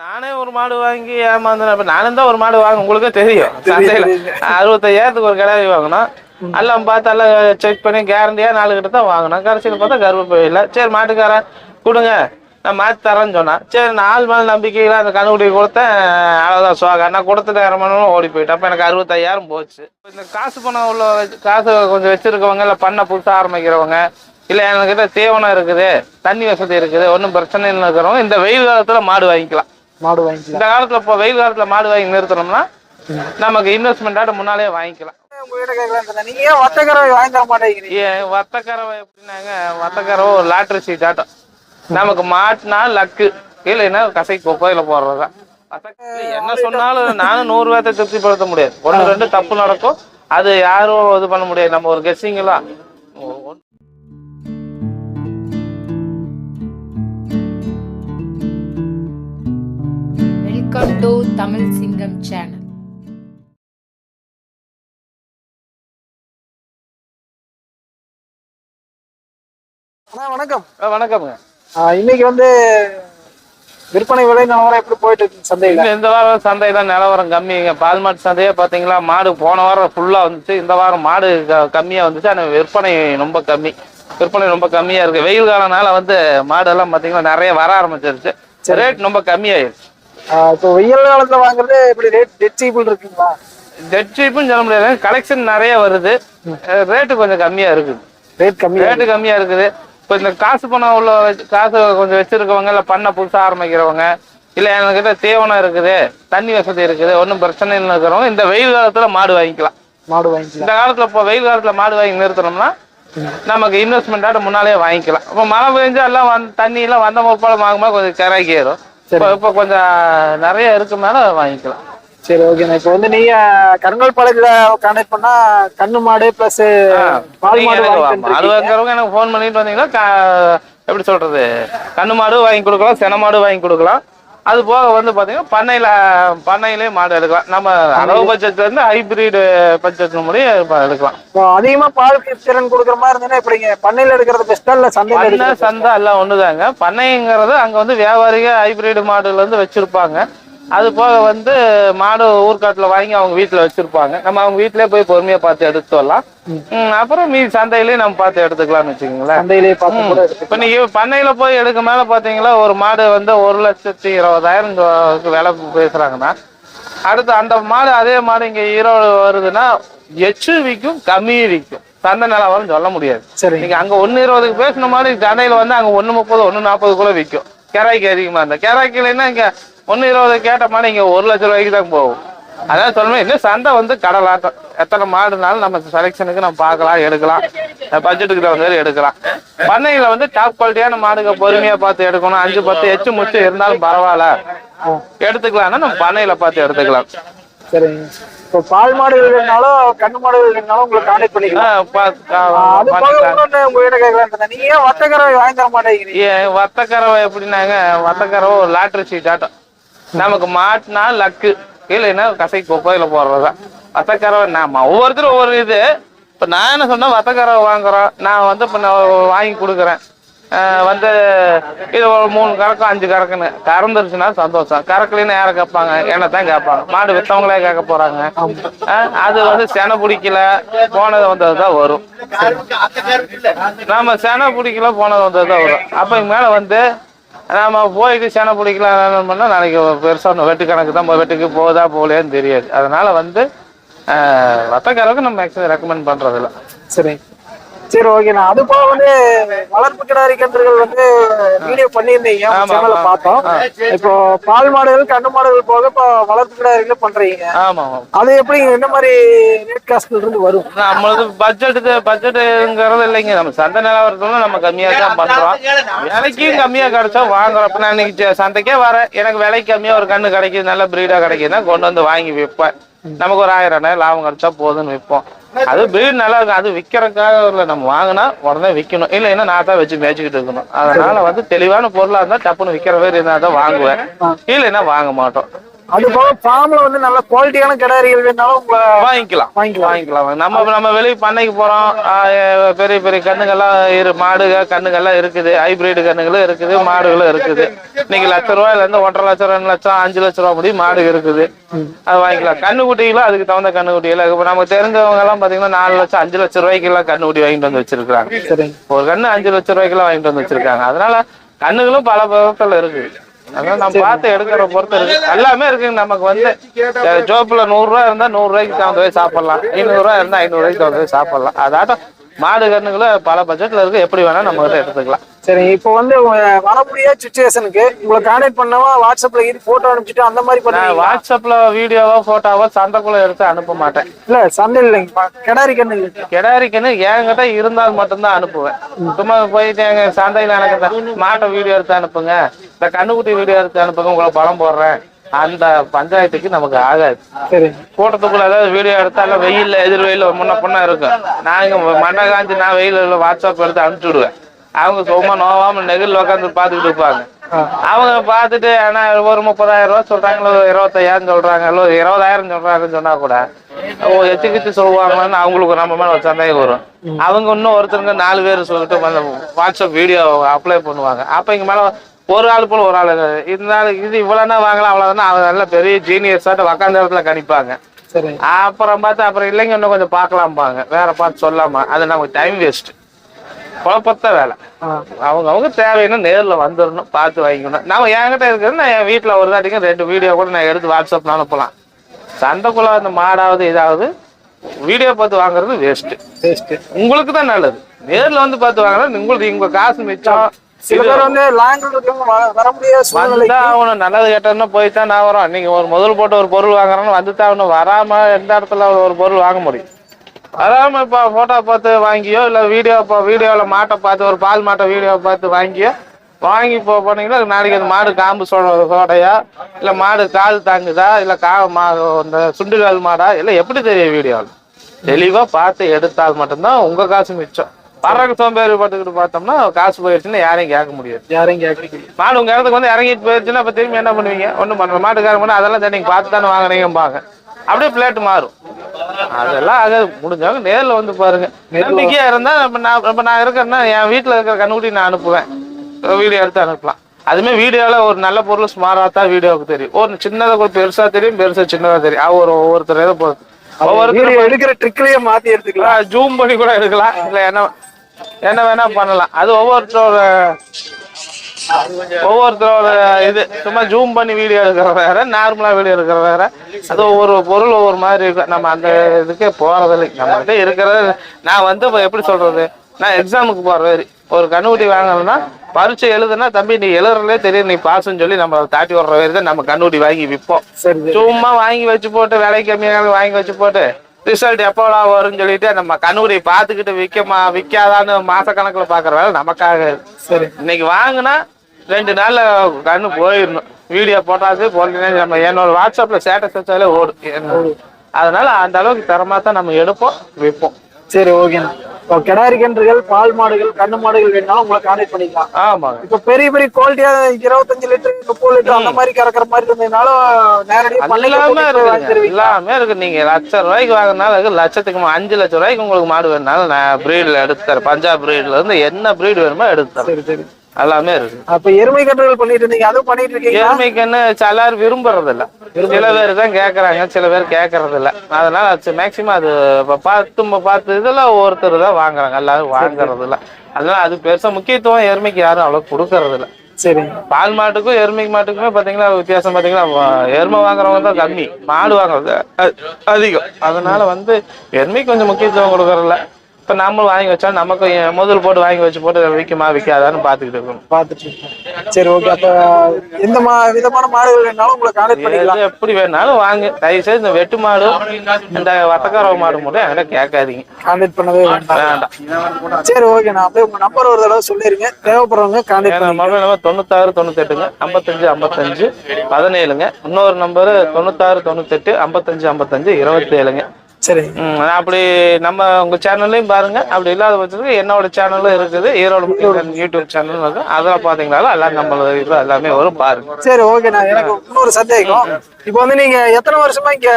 நானே ஒரு மாடு வாங்கி ஏமாந்தேன். இப்ப நானும் தான் ஒரு மாடு வாங்க உங்களுக்கே தெரியும். சந்தையில அறுபத்தையாயிரத்துக்கு ஒரு கிடாரி வாங்கினோம் எல்லாம் பார்த்து எல்லாம் செக் பண்ணி கேரண்டியா நாலு கிட்ட தான் வாங்கினோம் கடைசியில் பார்த்தா கருவேப்பை இல்லை சரி மாட்டுக்காரன் கொடுங்க. நான் மாற்றி தரேன்னு சொன்னேன். சரி ஆள் மேல் நம்பிக்கையில் அந்த கண்ணுக்குடி கொடுத்தேன். அவ்வளோதான் சோகா நான் கொடுத்துட்டு நேரம் ஓடி போயிட்டேன். அப்போ எனக்கு அறுபத்தையாயிரம் போச்சு. இந்த காசு பணம் உள்ள காசு கொஞ்சம் வச்சிருக்கவங்க இல்லை பண்ண புதுசாக ஆரம்பிக்கிறவங்க இல்லை என்கிட்ட தீவனம் இருக்குது தண்ணி வசதி இருக்குது ஒன்றும் பிரச்சனை இல்லை இருக்கிறவங்க இந்த வெயில் காலத்தில் மாடு வாங்கிக்கலாம். மாடு வாங்கிக்கலாம். இந்த காலத்துல இப்போ வெயில் காலத்துல மாடு வாங்கி நிறுத்தினோம்னா நமக்கு இன்வெஸ்ட்மெண்ட்டாக முன்னாலே வாங்கிக்கலாம். உங்ககிட்ட கேட்கலாம் நீங்க ஏன் வத்தக்கரை வாங்கி தர மாட்டேங்கிறீங்க? ஏன் வத்தக்கறவை எப்படின்னாங்க வத்தக்கறவை ஒரு லாட்ரி சீட் ஆட்டம் நமக்கு மாட்டினா லக்கு இல்லைன்னா கசை குப்பையில போடுறதுதான். என்ன சொன்னாலும் நானும் நூறு பேர்த்த திருப்திப்படுத்த முடியாது. ஒன்று ரெண்டு தப்பு நடக்கும். அது யாரும் இது பண்ண முடியாது. நம்ம ஒரு கெஸ்ஸிங்கெல்லாம் தமிழ் சிங்கம் சேனல் அண்ணா வணக்கம். வணக்கம்ங்க. இன்னைக்கு வந்து விற்பனை விலை நிலவரம் எப்படி போயிட்டு இருக்கு சந்தையில? இந்த வாரம் சந்தையில நிலவரம் கம்மிங்க. பால் மாட்டு சந்தையே பாத்தீங்களா மாடு போன வாரம் ஃபுல்லா வந்துச்சு. இந்த வாரம் மாடு க- கம்மியா வந்துச்சு. ஆனால் விற்பனை ரொம்ப கம்மி. விற்பனை ரொம்ப கம்மியா இருக்கு. வெயில் காலனால வந்து மாடெல்லாம் பாத்தீங்கன்னா நிறைய வர ஆரம்பிச்சிருச்சு. ரேட் ரொம்ப கம்மியாயிருச்சு. இப்போ வெயில் காலத்துல வாங்குறது எப்படி? ரேட் டெச்சீபிள் இருக்குங்களா? டெட் சீப்புன்னு சொல்ல முடியாது. கலெக்ஷன் நிறைய வருது. ரேட்டு கொஞ்சம் கம்மியா இருக்குது ரேட் கம்மி ரேட்டு கம்மியா இருக்குது. இப்போ இந்த காசு பணம் உள்ள காசு கொஞ்சம் வச்சிருக்கவங்க இல்லை பண்ண புதுசா ஆரம்பிக்கிறவங்க இல்லை என்கிட்ட தீவனம் இருக்குது தண்ணி வசதி இருக்குது ஒன்றும் பிரச்சனை இல்லை இருக்கிறவங்க இந்த வெயில் காலத்துல மாடு வாங்கிக்கலாம். மாடு வாங்கிக்கலாம். இந்த காலத்துல இப்போ வெயில் காலத்துல மாடு வாங்கி நிறுத்தினோம்னா நமக்கு இன்வெஸ்ட்மெண்ட்டாக முன்னாலே வாங்கிக்கலாம். இப்போ மழை பெஞ்சா எல்லாம் வந்து தண்ணி எல்லாம் வந்த முப்பாடு வாங்கும்போது கொஞ்சம் கிராக்கி ஏறும் இப்போ இப்போ கொஞ்சம் நிறைய இருக்குனால வாங்கிக்கலாம். சரி ஓகேண்ணா இப்போ வந்து நீங்க கருங்கல் பாளையத்துல கான்டாக்ட் பண்ணா கண்ணு மாடு பிளஸ் பால் மாடு தந்துருக்கீங்க. வாங்குறவங்க எனக்கு ஃபோன் பண்ணிட்டு வந்தீங்கன்னா எப்படி சொல்றது? கண்ணு மாடு வாங்கி கொடுக்கலாம் சென மாடு வாங்கி கொடுக்கலாம். அது போக வந்து பாத்தீங்கன்னா பண்ணையில பண்ணையிலே மாடு எடுக்கலாம். நம்ம அளவு பட்சத்துல இருந்து ஹைபிரிட் பட்சத்து முடிய எடுக்கலாம். இப்போ அதிகமா பால் திறன் கொடுக்குற மாதிரி இருந்ததுன்னா எப்படிங்க பண்ணையில எடுக்கிறது பெஸ்டா இல்ல பண்ணை எடுக்கிறது சந்தை எல்லாம் ஒண்ணுதாங்க. பண்ணைங்கிறது அங்க வந்து வியாபாரிக ஹைபிரிட் மாடுல இருந்து வச்சிருப்பாங்க. அது போக வந்து மாடு ஊர்காட்டுல வாங்கி அவங்க வீட்டுல வச்சிருப்பாங்க. நம்ம அவங்க வீட்டிலே போய் பொறுமையா பார்த்து எடுத்து வரலாம் ம், அப்புறம் மீதி சந்தையிலேயே நம்ம பார்த்து எடுத்துக்கலாம்னு வச்சுக்கோங்களேன். சந்தையிலேயே பார்த்து இப்ப நீங்க பண்ணையில போய் எடுக்க மேல பாத்தீங்களா ஒரு மாடு வந்து ஒரு லட்சத்தி இருபதாயிரம் விலை பேசுறாங்கன்னா அடுத்து அந்த மாடு அதே மாடு இங்க ஈரோடு வருதுன்னா எச்சு விற்கும் கம்மி விற்கும் சந்தை நிலவரம் சொல்ல முடியாது. சரி நீங்க அங்க ஒண்ணு இருபதுக்கு பேசின மாதிரி சந்தையில வந்து அங்க ஒண்ணு முப்பது ஒண்ணு நாற்பதுக்குள்ள விற்கும் கேராய்க்கு அதிகமா இருந்தா. கேராய்க்கு இல்லைன்னா இங்க ஒண்ணு இருபது கேட்ட மாடு இங்க ஒரு லட்சம் ரூபாய்க்கு தான் போகும். அதான் சொல்லணும் இன்னும் சந்தை வந்து கடலாட்டம். எத்தனை மாடுனாலும் நம்ம செலெக்ஷனுக்கு நம்ம பார்க்கலாம் எடுக்கலாம். பட்ஜெட்டுக்கு தகுந்த மாதிரி எடுக்கலாம். பண்ணையில வந்து டாப் குவாலிட்டியான மாடுக பொறுமையா பார்த்து எடுக்கணும். அஞ்சு பத்து எச்சு முச்சு இருந்தாலும் பரவாயில்ல. எடுத்துக்கலாம்னா நம்ம பண்ணையில பார்த்து எடுத்துக்கலாம். சரிங்க. இப்போ பால் மாடு இல்லைனாலும் கண்ணு மாடு இல்லைனாலும் உங்களுக்கு கான்டாக்ட் பண்ணிக்கலாம். ஆஹ் பா- ஆ, அது போக பண்ணிக்கலாம். இன்னொன்னு உங்ககிட்ட கேட்கலாம் நீங்க ஏன் வத்தக்கரை வாங்கி தர மாட்டேங்கிறீங்க? ஏன் வத்தக்கறவை எப்படின்னாங்க வத்தக்கறவை ஒரு லாட்ரி சீட் ஆட்டம். நமக்கு மாட்டினா லக்கு. இல்லைன்னா கசை குப்பையில போடுறதுதான் வத்தக்கறவை நாம. ஒவ்வொருத்தரும் ஒவ்வொரு இது. இப்போ நான் என்ன சொன்னா வத்தக்கறவை வாங்குறோம். நான் வந்து இப்போ நான் வாங்கி கொடுக்குறேன். வந்து இது ஒரு மூணு கறக்கும் அஞ்சு கறக்குன்னு. கறந்துருச்சுன்னா சந்தோஷம். கறக்கலைன்னு யாரை கேட்பாங்க? என்ன தான் கேட்பாங்க. மாடு வித்தவங்களே கேட்க போறாங்க. அது வந்து செனை பிடிக்கல போனது வந்தது தான் வரும். நாம செனை பிடிக்கல போனது வந்தது தான் வரும். அப்போ மேல வந்து நாம் போயிட்டு சேனை பிடிக்கலாம் பண்ணால் நாளைக்கு பெருசாக ஒன்று வெட்டு கணக்கு தான் வெட்டுக்கு போகுதா போகலையான்னு தெரியாது. அதனால் வந்து வத்தக்காரருக்கு நம்ம மேக்ஸிமம் ரெக்கமெண்ட் பண்ணுறதில்ல சரி. சரி ஓகேண்ணா அது போக வந்து வளர்ப்பு கிடாரி கன்றுகள் வந்து வீடியோ பண்ணியிருந்தீங்க. சேனல்ல. பார்த்தோம். இப்போ பால் மாடுகள் கண்ணு மாடுகள் போக இப்போ வளர்ப்பு கிடாரிகள் பண்றீங்க. ஆமா அது எப்படி என்ன மாதிரி ரேட் காஸ்ட்ல இருந்து வரும்? நம்மளது பட்ஜெட் பட்ஜெட்டுங்கிறது இல்லைங்க. நம்ம சந்தை நிலவரத்துல நம்ம கம்மியா தான் பண்றோம். விலைக்கும் கம்மியா கிடைச்சா வாங்குறோம் இப்ப நான் இன்னைக்கு சந்தைக்கே வரேன். எனக்கு விலை கம்மியா ஒரு கண்ணு கிடைக்குது நல்ல பிரீடா கிடைக்குதுன்னா கொண்டு வந்து வாங்கி விற்பேன். நமக்கு ஒரு ஆயிரம் லாபம் கிடைச்சா போதும்னு விற்போம். அது பிரீட் நல்லா இருக்கும். அது விற்கிறக்காக இல்லை நம்ம வாங்கினா உடனே விற்கணும் இல்லைன்னா நான் தான் வச்சு மேய்ச்சிக்கிட்டு இருக்கணும். அதனால வந்து தெளிவான பொருளா இருந்தா டப்புன்னு விற்கிற மாதிரி இருந்தால் தான் வாங்குவேன். இல்லைன்னா வாங்க மாட்டோம். அது போக ஃபார்ம்ல வந்து நல்ல குவாலிட்டியான கிடாரிகள் வேணாலும் வாங்கிக்கலாம். வாங்கிக்கலாம். வாங்கிக்கலாம். நம்ம நம்ம வெளியே பண்ணைக்கு போறோம். பெரிய பெரிய கண்ணுங்கள்லாம் இரு மாடுக கண்ணுங்கள்லாம் இருக்குது. ஹைபிரிட் கண்ணுகளும் இருக்குது. மாடுகளும் இருக்குது. இன்னைக்கு லட்ச ரூபாயில இருந்து ஒன்றரை லட்சம் ரெண்டு லட்சம் அஞ்சு லட்ச ரூபா முடியும் மாடு இருக்குது. அது வாங்கிக்கலாம். கண்ணுக்குட்டிகளும் அதுக்கு தகுந்த கண்ணுக்குட்டிகள். இப்போ நமக்கு தெரிஞ்சவங்க எல்லாம் பாத்தீங்கன்னா நாலு லட்சம் அஞ்சு லட்சம் ரூபாய்க்கு எல்லாம் கண்ணுக்குட்டி வாங்கிட்டு வந்து வச்சிருக்காங்க ஒரு கண்ணு அஞ்சு லட்சம் ரூபாய்க்கெல்லாம் வாங்கிட்டு வந்து வச்சிருக்காங்க. அதனால கண்ணுகளும் பல விதத்துல இருக்கு அதனால நம்ம பார்த்து எடுக்கிற பொறுத்து இருக்கு. எல்லாமே இருக்குங்க நமக்கு வந்து ஜோப்புல நூறு ரூபா இருந்தா நூறு ரூபாய்க்கு தகுந்த போய் சாப்பிடலாம் ஐநூறு ரூபா இருந்தா ஐநூறு ரூபாய்க்கு தகுந்த போய் சாப்பிடலாம். அதாட்டம் மாடு கண்ணுகளும் பல பட்ஜெட்ல இருக்கு. எப்படி வேணா நம்ம கிட்ட எடுத்துக்கலாம். சரி இப்போ வந்து உங்க வர முடியாத சுச்சுவேஷனுக்கு உங்களை கான்டாக்ட் பண்ணவா வாட்ஸ்அப்ல இது போட்டோ அனுப்பிச்சிட்டு அந்த மாதிரி பண்ணுவீங்க வாட்ஸ்அப்ல வீடியோவோ போட்டோவோ சந்தைக்குள்ள எடுத்து அனுப்ப மாட்டேன். இல்ல சண்டை இல்லைங்க. கிடாரி கண்ணு கிடாரிக்குன்னு என்கிட்ட இருந்தால் மட்டும்தான் அனுப்புவேன். சும்மா போயிட்டு எங்க சந்தையில் எனக்கு மாட்டை வீடியோ எடுத்து அனுப்புங்க. இந்த கண்ணுக்குட்டி வீடியோ எடுத்து அனுப்புங்க. உங்களை படம் போடுறேன். அந்த பஞ்சாயத்துக்கு நமக்கு ஆகாது. சரி. கூட்டத்துக்குள்ள ஏதாவது வீடியோ எடுத்தாலும் வெயில்ல எதிர் வெயில்ல முன்ன பொண்ணா இருக்கும். நான் இங்க மண்ணை காஞ்சி நான் வெயில வாட்ஸ்அப் எடுத்து அனுப்பிச்சு விடுவேன் அவங்க சும்மா நோவாம நெகில் உட்காந்து பார்த்துக்கிட்டு இருப்பாங்க. அவங்க பார்த்துட்டு ஆனா ஒரு முப்பதாயிரம் ரூபா சொல்றாங்களோ இருபத்தையாயிரம் சொல்றாங்களோ இருபதாயிரம் சொல்றாங்கன்னு சொன்னா கூட எச்சு கிச்சு சொல்லுவாங்கன்னு அவங்களுக்கு நம்ம மேல ஒரு சந்தேகம் வரும். அவங்க இன்னும் ஒருத்தருங்க நாலு பேர் சொல்லிட்டு வாட்ஸ்அப் வீடியோ அப்ளை பண்ணுவாங்க. அப்ப இங்க மேல ஒரு ஆள் போல ஒரு ஆள். இருந்தாலும் இது இவ்வளவுனா வாங்கலாம் அவ்வளவுதானா அவங்க நல்ல பெரிய ஜீனியஸ் ஆட்டு உக்காந்த இடத்துல கணிப்பாங்க. சரி. அப்புறம் பார்த்து அப்புறம் இல்லைங்க இன்னும் கொஞ்சம் பார்க்கலாம்பாங்க. வேற பார்த்து சொல்லாம? அது நமக்கு டைம் வேஸ்ட் குழப்பத்த வேலை. அவங்க அவங்க தேவைன்னா நேர்ல வந்துடணும் பார்த்து வாங்கிக்கணும். நம்ம என்கிட்ட இருக்கிறது நான் என் வீட்டில் ஒரு தாட்டிக்கும் ரெண்டு வீடியோ கூட நான் எடுத்து வாட்ஸ்அப்ல அனுப்பலாம். சண்டைக்குள்ள அந்த மாடாவது இதாவது வீடியோ பார்த்து வாங்குறது வேஸ்ட் டேஸ்ட் உங்களுக்கு தான் நல்லது. நேர்ல வந்து பார்த்து வாங்குறது உங்களுக்கு உங்க காசு மிச்சம். சில பேர் வந்து லாங்கில் இருக்கவங்க வ- வர முடியாத சூழ்நிலை வந்தா அவனு நல்லது கெட்டதுன்னு போய் தான் நான் வரோம் நீங்க ஒரு முதல் போட்டு ஒரு பொருள் வாங்குறோன்னு வந்து தான் அவனு வராம எந்த இடத்துல ஒரு பொருள் வாங்க முடியும்? வராம இப்போ போட்டோ பார்த்து வாங்கியோ இல்ல வீடியோ இப்போ வீடியோல மாட்டை பார்த்து ஒரு பால் மாட்டை வீடியோ பார்த்து வாங்கியோ வாங்கி இப்போ போனீங்கன்னா நாளைக்கு அந்த மாடு காம்பு சோ சோடையா இல்ல மாடு கால் தாங்குதா இல்ல கா மா இந்த சுண்டுகால் மாடா இல்ல எப்படி தெரியும் வீடியோவில் தெளிவா பார்த்து எடுத்தால் மட்டும்தான் உங்க காசு மிச்சம். பறக்க சோம்பேறி பட்டுக்கிட்டு பார்த்தோம்னா காசு போயிடுச்சுன்னா யாரையும் கேட்க முடியாது. யாரையும் கேட்க மாடு உங்க இடத்துக்கு வந்து இறங்கிட்டு போயிருச்சுன்னா அப்ப திரும்பி என்ன பண்ணுவீங்க? ஒண்ணும் பண்ற மாட்டுக்காரங்க பண்ண அதெல்லாம் சரி நீங்க பார்த்து தானே வாங்குறீங்கம்பாங்க. அப்படியே பிளேட் மாறும். அதெல்லாம் ஆகாது முடிஞ்சவங்க நேர்ல வந்து பாருங்க. நம்பிக்கையா இருந்தா இப்ப நான் இப்ப நான் இருக்கேன்னா என் வீட்டுல இருக்கிற கண்ணுக்குட்டி நான் அனுப்புவேன். வீடியோ எடுத்து அனுப்பலாம். அதுமே வீடியோல ஒரு நல்ல பொருள் ஸ்மாரா தான் வீடியோவுக்கு தெரியும். ஒரு சின்னதை கூட பெருசா தெரியும் பெருசா சின்னதா தெரியும். அது ஒரு ஒவ்வொருத்தர் இதை பொறுத்து. ஒவ்வொருத்தர் வீடியோ எடுக்கிற ட்ரிக்லயே மாத்தி எடுத்துக்கலாம். ஜூம் பண்ணி கூட எடுக்கலாம். இல்ல என்ன என்ன வேணா பண்ணலாம். அது ஒவ்வொருத்தரோட ஒவ்வொருத்தரோட இது. சும்மா ஜூம் பண்ணி வீடியோ எடுக்கிற வேற நார்மலா வீடியோ எடுக்கிற வேற. அது ஒவ்வொரு பொருள் ஒவ்வொரு மாதிரி இருக்கும். நம்ம அந்த இதுக்கே போறதில்லை. நம்ம கிட்ட இருக்கிறது நான் வந்து இப்ப எப்படி சொல்றது? நான் எக்ஸாமுக்கு போற மாதிரி ஒரு கண்ணுக்குட்டி வாங்கணும்னா பரீட்சை எழுதுனா தம்பி நீ எழுதுறதுலே தெரியும் நீ பாஸ்ன்னு சொல்லி நம்ம தாட்டி விடுற மாதிரி தான் நம்ம கண்ணுக்குட்டி வாங்கி விற்போம். சும்மா வாங்கி வச்சு போட்டு விலை கம்மியாக வாங்கி வச்சு போட்டு ரிசல்ட் எப்போடா வரும்னு சொல்லிட்டு நம்ம கண்ணுக்குடி பார்த்துக்கிட்டு விற்கமா விற்காதான்னு மாசக்கணக்கில் பார்க்குற வேலை நமக்காக. சரி. இன்னைக்கு வாங்கினா ரெண்டு நாள்ல கண்ணு போயிடணும். வீடியோ போட்டாச்சு போட்டீங்கன்னா நம்ம என்னோட வாட்ஸ்அப்ல ஸ்டேட்டஸ் வச்சாலே ஓடும். அதனால அந்த அளவுக்கு தரமா தான் நம்ம எடுப்போம் விற்போம். சரி ஓகேண்ணா. இப்போ கிடாரி கன்றுகள் பால் மாடுகள் கண்ணு மாடுகள் வேணாலும் உங்களை கான்டாக்ட் பண்ணிக்கலாம். ஆமாங்க. இப்போ பெரிய பெரிய குவாலிட்டியா இருபத்தஞ்சு லிட்டர் முப்பது லிட்டர் அந்த மாதிரி கறக்கிற மாதிரி இருந்ததுனாலும் நேரடியாக எல்லாமே இருக்கு நீங்க லட்சம் ரூபாய்க்கு வாங்கினாலும் லட்சத்துக்கு அஞ்சு லட்சம் ரூபாய்க்கு உங்களுக்கு மாடு வேணுனாலும் நான் பிரீட்ல எடுத்து தரேன். பஞ்சாப் பிரீட்ல இருந்து என்ன பிரீடு வேணுமோ எடுத்து தரேன். சரி சரி. எல்லாமே இருக்கு. அப்ப எருமை கன்றுகள் பண்ணிட்டு இருந்தீங்க அதுவும் பண்ணிட்டு இருக்கீங்க எருமைக்குன்னு எல்லாரும் விரும்புறது இல்ல சில பேர் தான் கேக்குறாங்க சில பேர் கேக்குறது இல்ல அதனால மேக்சிமம் அது இப்ப பத்து ம- பத்து இதுல ஒருத்தர் தான் வாங்குறாங்க எல்லாரும் வாங்குறது இல்ல அதனால அது பெருசா முக்கியத்துவம் எருமைக்கு யாரும் அவ்வளவு கொடுக்கறது இல்ல சரி. பால் மாட்டுக்கும் எருமைக்கு மாட்டுக்குமே பாத்தீங்கன்னா வித்தியாசம் பாத்தீங்கன்னா எருமை வாங்குறவங்க தான் கம்மி. மாடு வாங்குறது அதிகம். அதனால வந்து எருமைக்கு கொஞ்சம் முக்கியத்துவம் கொடுக்கறதில்ல. இப்ப நம்மளும் வாங்கி வச்சா நமக்கு முதல் போட்டு வாங்கி வச்சு போட்டு விற்குமா விற்காதான்னு பாத்துக்கிட்டு இருக்கணும் பாத்துட்டு இருக்கேன் சரி ஓகே. அப்ப எந்த மா விதமான மாடுகள் வேணாலும் உங்களை கான்டாக்ட் பண்ணிக்கலாம். எப்படி வேணாலும் வாங்க. தயவு செய்து இந்த வெட்டு மாடு இந்த வட்டக்காரவ மாடு மட்டும் என்கிட்ட கேட்காதீங்க. கான்டாக்ட் பண்ணவே வேண்டாம். சரி ஓகே. நான் அப்படியே உங்க நம்பர் ஒரு தடவை சொல்லிருங்க. தேவைப்படுறவங்க கான்டாக்ட் என் மொபைல் நம்பர் தொண்ணூத்தாறு தொண்ணூத்தெட்டுங்க. ஐம்பத்தஞ்சு ஐம்பத்தஞ்சு பதினேழுங்க. இன்னொரு நம்பரு தொண்ணூத்தாறு தொண்ணூத்தெட்டு ஐம்பத்தஞ்சு ஐம்பத்தஞ்சு இருபத்தேழுங்க. சரி. அப்படி நம்ம உங்க சேனல்லையும் பாருங்க. அப்படி இல்லாத பட்சத்துக்கு என்னோட சேனலும் இருக்குது. ஈரோடு யூடியூப் சேனல் இருக்கு அதில் பார்த்தீங்கனாலும் எல்லாம் நம்மளோட இது எல்லாமே வரும். பாருங்க. சரி ஓகேண்ணா எனக்கு இன்னொரு சந்தேகம். இப்போ வந்து நீங்க எத்தனை வருஷமா இங்க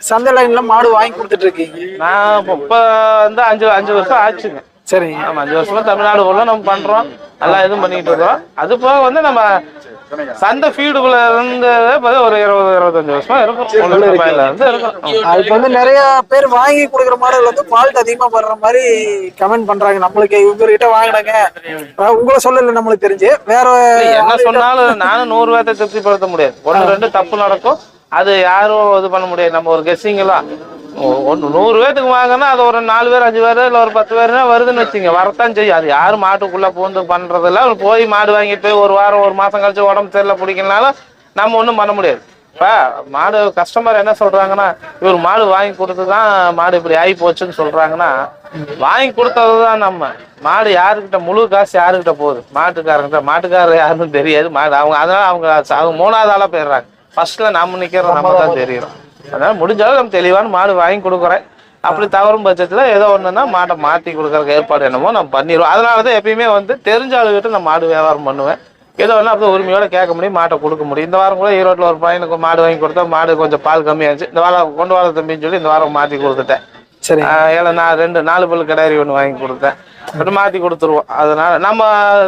சந்தை லைன்ல மாடு வாங்கி கொடுத்துட்டு இருக்கீங்க நான் இப்போ வந்து அஞ்சு அஞ்சு வருஷம் ஆச்சுங்க. சரிங்க ஆமா அஞ்சு வருஷமா தமிழ்நாடு உள்ள நம்ம பண்றோம். எல்லாம் இதுவும் பண்ணிட்டு இருக்கோம் அது போக வந்து நம்ம சந்தை ஃபீல்டுக்குள்ள இருந்து ஒரு இருபது இருபத்தஞ்சு வருஷமா இருக்கும். இப்ப வந்து நிறைய பேர் வாங்கி கொடுக்குற மாடுகள் வந்து ஃபால்ட் அதிகமா படுற மாதிரி கமெண்ட் பண்றாங்க. நம்மளுக்கு இவங்ககிட்ட வாங்கினாங்க. உங்களை சொல்லல நம்மளுக்கு தெரிஞ்சு. வேற என்ன சொன்னாலும் நானும் நூறு பேர்த்த திருப்திப்படுத்த முடியாது. ஒன்று ரெண்டு தப்பு நடக்கும். அது யாரும் இது பண்ண முடியாது. நம்ம ஒரு கெஸ்ஸிங் எல்லாம். ஒன்று நூறு பேத்துக்கு வாங்கினா அது ஒரு நாலு பேர் அஞ்சு பேர் இல்லை ஒரு பத்து பேர்னா வருதுன்னு வச்சுங்க. வரத்தான் செய்யும். அது யாரும் மாட்டுக்குள்ள பூந்து பண்றதில்ல. போய் மாடு வாங்கிட்டு போய் ஒரு வாரம் ஒரு மாசம் கழிச்சு உடம்பு சரியில்லை பிடிக்கலனாலும் நம்ம ஒன்றும் பண்ண முடியாது. இப்போ மாடு கஸ்டமர் என்ன சொல்றாங்கன்னா இவர் மாடு வாங்கி கொடுத்து தான் மாடு இப்படி ஆகி போச்சுன்னு சொல்றாங்கன்னா வாங்கி கொடுத்தது தான் நம்ம. மாடு யாருக்கிட்ட முழு காசு யாருக்கிட்ட போகுது? மாட்டுக்காரங்கிட்ட. மாட்டுக்காரர் யாருன்னு தெரியாது. மாடு அவங்க அதனால அவங்க அவங்க மூணாவது ஆளாக போயிடுறாங்க. ஃபர்ஸ்ட்ல நம்ம நிக்கிறது நம்ம தான் தெரியும். அதனால முடிஞ்சாலும் நம்ம தெளிவான மாடு வாங்கி கொடுக்குறேன். அப்படி தவறும் பட்சத்துல ஏதோ ஒண்ணுன்னா மாட்டை மாத்தி கொடுக்கறதுக்கு ஏற்பாடு என்னமோ நம்ம பண்ணிடுவோம். அதனால தான் எப்பயுமே வந்து தெரிஞ்ச ஆளுகிட்ட நான் மாடு வியாபாரம் பண்ணுவேன். ஏதோ ஒன்று அப்படி உரிமையோட கேட்க முடியும் மாட்டை கொடுக்க முடியும். இந்த வாரம் கூட ஈரோட்டில் ஒரு பையனுக்கு மாடு வாங்கி கொடுத்தா மாடு கொஞ்சம் பால் கம்மியாச்சு. இந்த வாரம் கொண்டு வர தம்பின்னு சொல்லி இந்த வாரம் மாற்றி கொடுத்துட்டேன். சரி. ஏழை நான் ரெண்டு நாலு பல்லு கிடாரி ஒன்று வாங்கி கொடுத்தேன். மாற்றி கொடுத்துருவோம். அதனால நம்ம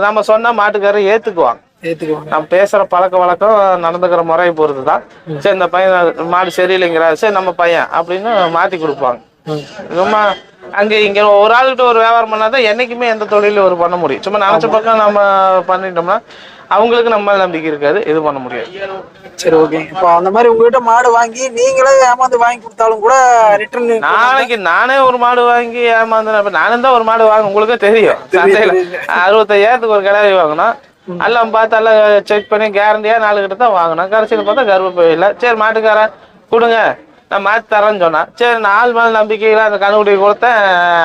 நம்ம சொன்னா மாட்டுக்காரர் ஏற்றுக்குவாங்க ஏத்துக்குவாங்க. நம்ம பேசுற பழக்க வழக்கம் நடந்துக்கிற முறையை பொறுத்து தான் சரி இந்த பையன் மாடு சரியில்லைங்கிறா சரி நம்ம பையன் அப்படின்னு மாத்தி கொடுப்பாங்க. சும்மா அங்க இங்க ஒரு ஆளுகிட்ட ஒரு வியாபாரம் பண்ணாதான் என்னைக்குமே எந்த தொழிலும் ஒரு பண்ண முடியும். சும்மா நினைச்ச பக்கம் நம்ம பண்ணிட்டோம்னா அவங்களுக்கு நம்ம நம்பிக்கை இருக்காது இது பண்ண முடியாது. சரி ஓகே. இப்போ அந்த மாதிரி உங்ககிட்ட மாடு வாங்கி நீங்களே ஏமாந்து வாங்கி கொடுத்தாலும் கூட ரிட்டர்ன் நாளைக்கு நானே ஒரு மாடு வாங்கி ஏமாந்தேன் இப்ப நானும் தான் ஒரு மாடு வாங்க உங்களுக்கே தெரியும். அறுபத்தையாயிரத்துக்கு ஒரு கிடாரி வாங்கினோம். எல்லாம் பார்த்து எல்லாம் செக் பண்ணி கேரண்டியா நாலு கிட்ட தான் வாங்கினோம். கடைசியில் பார்த்தா கர்ப்பப்பை இல்லை சரி மாட்டுக்காரன் கொடுங்க. நான் மாற்றி தரேன்னு சொன்னேன். சரி நாலு மேல் நம்பிக்கையில் அந்த கண்ணுக்குட்டி கொடுத்தேன்.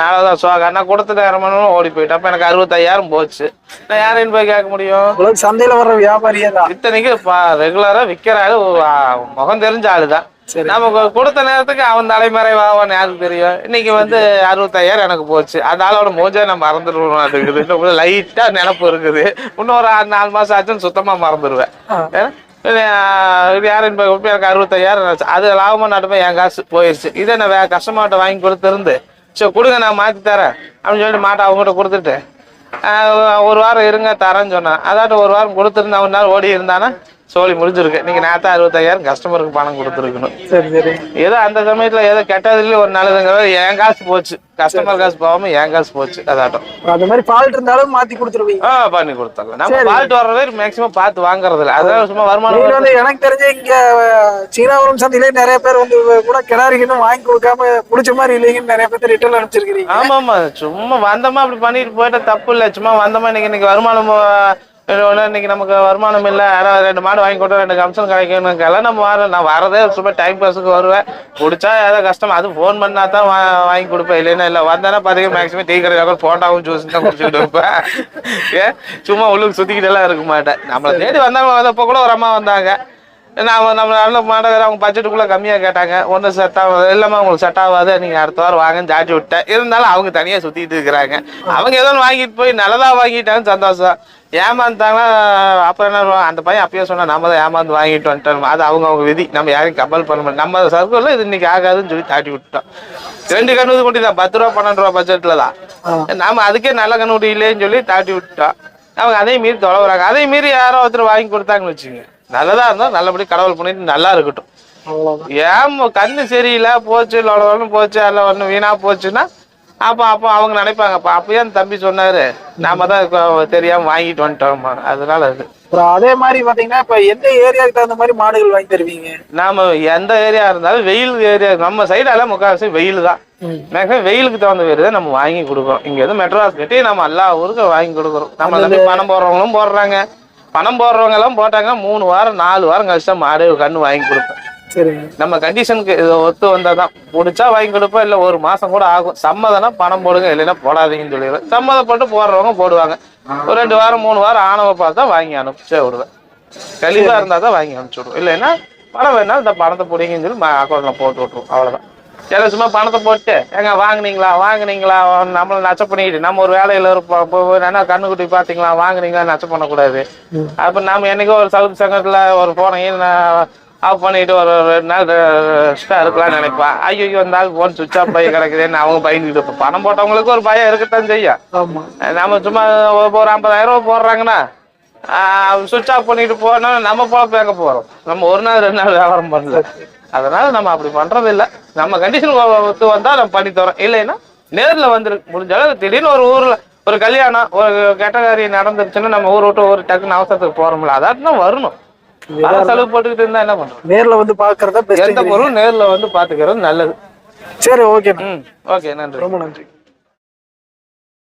அவ்வளோதான் சோகா நான் கொடுத்த நேரம் மணி ஓடி போயிட்டேன். அப்போ எனக்கு அறுபத்தையாயிரம் போச்சு. நான் யாரையும் போய் கேட்க முடியும்? சந்தையில வர்ற வியாபாரியே தான். இத்தனைக்கு ரெகுலரா விக்கிற ஆளு முகம் தெரிஞ்ச ஆளுதான். சரி. நமக்கு கொடுத்த நேரத்துக்கு அவன் தலைமறைவாவான்னு யாருக்கு தெரியும்? இன்னைக்கு வந்து அறுபத்தாயிரம் எனக்கு போச்சு. அந்த ஆளோட மூஞ்சே நான் மறந்துடுவோம் இருக்குது. லைட்டா நினப்பு இருக்குது. இன்னும் ஒரு ஆறு நாலு மாசம் ஆச்சுன்னு சுத்தமா மறந்துடுவேன். யாரும் எனக்கு அறுபத்தாயிரம் ஆச்சு. அது லாபமா நடுமே என் காசு போயிடுச்சு இதே நான் வே கஸ்டமர்கிட்ட வாங்கி கொடுத்துருந்து சரி கொடுங்க நான் மாத்தி தரேன் அப்படின்னு சொல்லிட்டு மாட்டை அவங்ககிட்ட கொடுத்துட்டு ஒரு வாரம் இருங்க தரேன்னு சொன்னேன். அதாட்டும் ஒரு வாரம் கொடுத்துருந்தா ஒரு நாள் ஓடி இருந்தானா? சோழி முடிஞ்சிருக்கு. நீங்க நேரத்தா அறுபத்தாயிரம் கஸ்டமருக்கு பணம் கொடுத்துருக்கணும். சரி சரி. ஏதோ அந்த சமயத்துல ஏதோ கெட்டதுலயும் ஒரு நல்லதுங்கிற என் காசு போச்சு. கஸ்டமர் காசு போகாம என் காசு போச்சு. அதாட்டம். அந்த மாதிரி ஃபால்ட் இருந்தாலும் மாத்தி கொடுத்துருவீங்க. ஆ பண்ணி கொடுத்தாங்க நம்ம பால்ட்டு வர்ற வரை மேக்சிமம் பார்த்து வாங்குறது இல்லை அதான் சும்மா வருமானம் வந்து எனக்கு தெரிஞ்ச இங்க சீனாபுரம் சந்தையிலே நிறைய பேர் வந்து கூட கிடாரிக்குன்னு வாங்கி கொடுக்காம புடிச்ச மாதிரி இல்லைங்கன்னு நிறைய பேர் ரிட்டர்ன் அனுப்பிச்சிருக்கீங்க ஆமா ஆமா சும்மா வந்தோமா அப்படி பண்ணிட்டு போயிட்டா தப்பு இல்லை. சும்மா வந்தோமா இன்னைக்கு இன்னைக்கு வருமானம் ஆ, இன்னைக்கு நமக்கு வருமானம் இல்லை. யாராவது ரெண்டு மாடு வாங்கி கொடுத்தா ரெண்டு கமிஷன் கிடைக்கணுக்கெல்லாம் நம்ம வர நான் வரதே சும்மா டைம் பாஸுக்கு வருவேன். பிடிச்சா ஏதோ கஷ்டம் அது ஃபோன் பண்ணா தான் வா வாங்கி கொடுப்பேன். இல்லைன்னா இல்லை வந்தானே பார்த்தீங்கன்னா மேக்ஸிமம் டீ கடையில் போண்டாவும் ஜூஸ் தான் குடிச்சுக்கிட்டு இருப்பேன். ஏன்? சும்மா உள்ளுக்கு சுற்றிக்கிட்டு எல்லாம் இருக்க மாட்டேன். நம்மளை தேடி வந்தாங்க வந்தப்போ கூட ஒரு அம்மா வந்தாங்க. நான் நம்ம நல்ல மாட அவங்க பட்ஜெட்டுக்குள்ளே கம்மியாக கேட்டாங்க. ஒன்றும் செட் ஆகாது எல்லாமே உங்களுக்கு செட் ஆகாது நீங்கள் அடுத்த வாரம் வாங்கன்னு ஜாட்டி விட்டேன். இருந்தாலும் அவங்க தனியாக சுற்றிட்டு இருக்கிறாங்க. அவங்க ஏதோ வாங்கிட்டு போய் நல்லதா வாங்கிட்டாங்கன்னு சந்தோஷம். ஏமாந்தாங்கன்னா அப்புறம் என்ன? அந்த பையன் அப்பயே சொன்னா நம்ம தான் ஏமாந்து வாங்கிட்டு வந்துட்டோம் அது அவங்க அவங்க விதி. நம்ம யாரையும் கம்பல் பண்ண முடியும் நம்ம சர்க்கிளில் இது இன்னைக்கு ஆகாதுன்னு சொல்லி தாட்டி விட்டோம் ரெண்டு கண்ணுது குட்டி தான் பத்து ரூபா பன்னெண்டு ரூபா பட்ஜெட்டில் தான். நாம அதுக்கே நல்ல கண்ணுக்குட்டி இல்லைன்னு சொல்லி தாட்டி விட்டோம் அவங்க அதே மீறி தொலைவுறாங்க. அதே மீறி யாரோ ஒருத்தர் வாங்கி கொடுத்தாங்கன்னு வச்சுங்க நல்லதா இருந்தா நல்லபடி கடவுள் பண்ணிட்டு நல்லா இருக்கட்டும். ஏன் கண்ணு சரியில்லை போச்சு லொடன்னு போச்சு அதில் ஒன்று வீணா போச்சுன்னா அப்போ அப்போ அவங்க நினைப்பாங்க அப்போ அப்பயே அந்த தம்பி சொன்னாரு நாம தான் தெரியாம வாங்கிட்டு வந்துட்டோம் அதனால அது. அப்புறம் அதே மாதிரி பாத்தீங்கன்னா இப்ப எந்த ஏரியாவுக்கு தகுந்த மாதிரி மாடுகள் வாங்கி தருவீங்க? நாம எந்த ஏரியா இருந்தாலும் வெயில் ஏரியா நம்ம சைடால முக்கால்வாசி வெயில் தான். மேக்ஸிமம் வெயிலுக்கு தகுந்த பேர் தான் நம்ம வாங்கி கொடுக்குறோம். இங்க இருந்து மெட்ராஸ் கட்டி நம்ம எல்லா ஊருக்கும் வாங்கி கொடுக்குறோம். நம்ம பணம் போடுறவங்களும் போடுறாங்க. பணம் போடுறவங்க எல்லாம் போட்டாங்க மூணு வாரம் நாலு வாரம் கழிச்சு மாடு கண்ணு வாங்கி சரிங்க. நம்ம கண்டிஷனுக்கு ஒத்து வந்தாதான். பிடிச்சா வாங்கி கொடுப்போம் இல்லை ஒரு மாசம் கூட ஆகும். சம்மதம்னா பணம் போடுங்க இல்லைன்னா போடாதீங்கன்னு சொல்லிடுவேன். சம்மதப்பட்டு போடுறவங்க போடுவாங்க. ஒரு ரெண்டு வாரம் மூணு வாரம் ஆனவ பார்த்தா வாங்கி அனுப்பிச்சே விடுவேன். கழிவா இருந்தா தான் வாங்கி அனுப்பிச்சு விடுவோம் இல்லைன்னா பணம் வேணா இந்த பணத்தை பிடிங்கன்னு சொல்லி அக்கௌண்ட்ல போட்டு விட்டுருவோம். அவ்வளவுதான். சில சும்மா பணத்தை போட்டு ஏங்க வாங்குனீங்களா? வாங்குனீங்களா? நம்மள நச்ச பண்ணிக்கிட்டு நம்ம ஒரு வேலையில இருப்போம். இப்போ என்ன கண்ணுக்குட்டி பாத்தீங்களா வாங்குனீங்களா நச்ச பண்ணக்கூடாது. அப்ப நாம என்னைக்கோ ஒரு சவுத் சங்கத்துல ஒரு போனையும் ஆஃப் பண்ணிட்டு ஒரு ரெண்டு நாள் ரெஸ்டா இருக்கலாம்னு நினைப்பான். ஐயோ இந்த ஆள் போன் சுவிச் ஆஃப் ஆகி கிடக்குதுன்னு அவங்க பயந்துக்கிட்டு இருப்போம். பணம் போட்டவங்களுக்கு ஒரு பயம் இருக்கத்தான் செய்யும். நம்ம சும்மா ஒரு ஐம்பதாயிரம் ரூபாய் போடுறாங்கன்னா சுவிட்ச் ஆஃப் பண்ணிட்டு போனா நம்ம பொழப்பு எங்க போறோம்? நம்ம ஒரு நாள் ரெண்டு நாள் வியாபாரம் பண்ணல. அதனால நம்ம அப்படி பண்றது இல்ல நம்ம கண்டிஷன் ஒத்து வந்தா நம்ம பண்ணி தரோம். இல்லைன்னா நேர்ல வந்துருக்கு முடிஞ்ச அளவு திடீர்னு ஒரு ஊர்ல ஒரு கல்யாணம் ஒரு கெட்டகாரி நடந்துருச்சுன்னா நம்ம ஊர் விட்டு ஒரு டக்குன்னு அவசரத்துக்கு போறோம்ல. அதான் தான் வரணும். பல செலவு போட்டுக்கிட்டு இருந்தா என்ன பண்றோம் நேர்ல வந்து பாக்குறதா எந்த பொருளும் நேர்ல வந்து பாத்துக்கிறது நல்லது. சரி ஓகே ம் ஓகே நன்றி. ரொம்ப நன்றி.